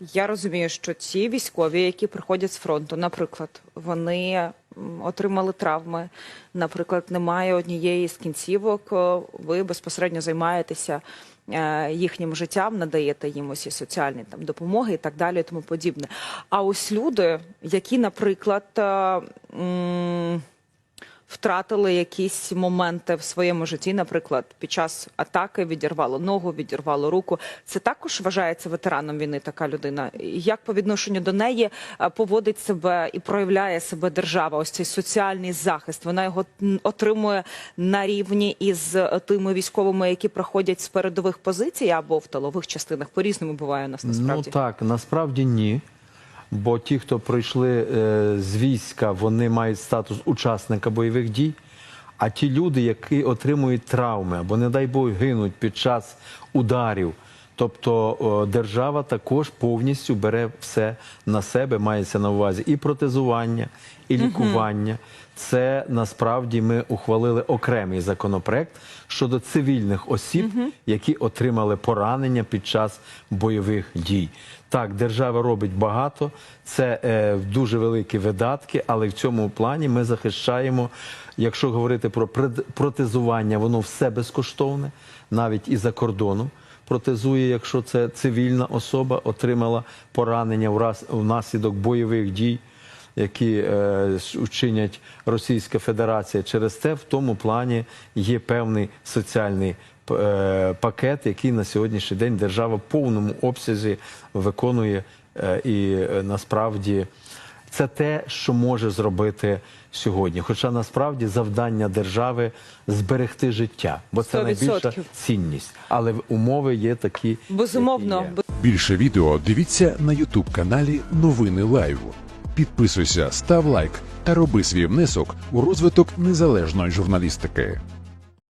Я розумію, що ці військові, які приходять з фронту, наприклад, вони отримали травми, наприклад, немає однієї з кінцівок. Ви безпосередньо займаєтеся е, їхнім життям, надаєте їм усі соціальні там допомоги і так далі, і тому подібне. А ось люди, які, наприклад, е, втратили якісь моменти в своєму житті, наприклад, під час атаки відірвало ногу, відірвало руку. Це також вважається ветераном війни. Така людина. Як по відношенню до неї е, поводить себе і проявляє себе держава? Ось цей соціальний захист. Вона його отримує на рівні із е, тими військовими, які проходять з передових позицій або в тилових частинах. По різному буває у нас насправді. Ну так, насправді ні. Бо ті, хто пройшли е, з війська, вони мають статус учасника бойових дій. А ті люди, які отримують травми або, не дай Бог, гинуть під час ударів. Тобто держава також повністю бере все на себе, мається на увазі і протезування, і лікування. Це насправді ми ухвалили окремий законопроект щодо цивільних осіб, які отримали поранення під час бойових дій. Так, держава робить багато, це е, дуже великі видатки, але в цьому плані ми захищаємо. Якщо говорити про протезування, воно все безкоштовне, навіть і за кордону протезує, якщо це цивільна особа отримала поранення внаслідок бойових дій, які е, вчинять Російська Федерація. Через те в тому плані є певний соціальний е, пакет, який на сьогоднішній день держава в повному обсязі виконує е, і е, насправді. Це те, що може зробити сьогодні. Хоча насправді завдання держави зберегти життя, бо це 100%. найбільша цінність. Але в- умови є такі. Безумовно, які є. Більше відео дивіться на Ютуб каналі Новини Лайв. Підписуйся, став лайк та роби свій внесок у розвиток незалежної журналістики.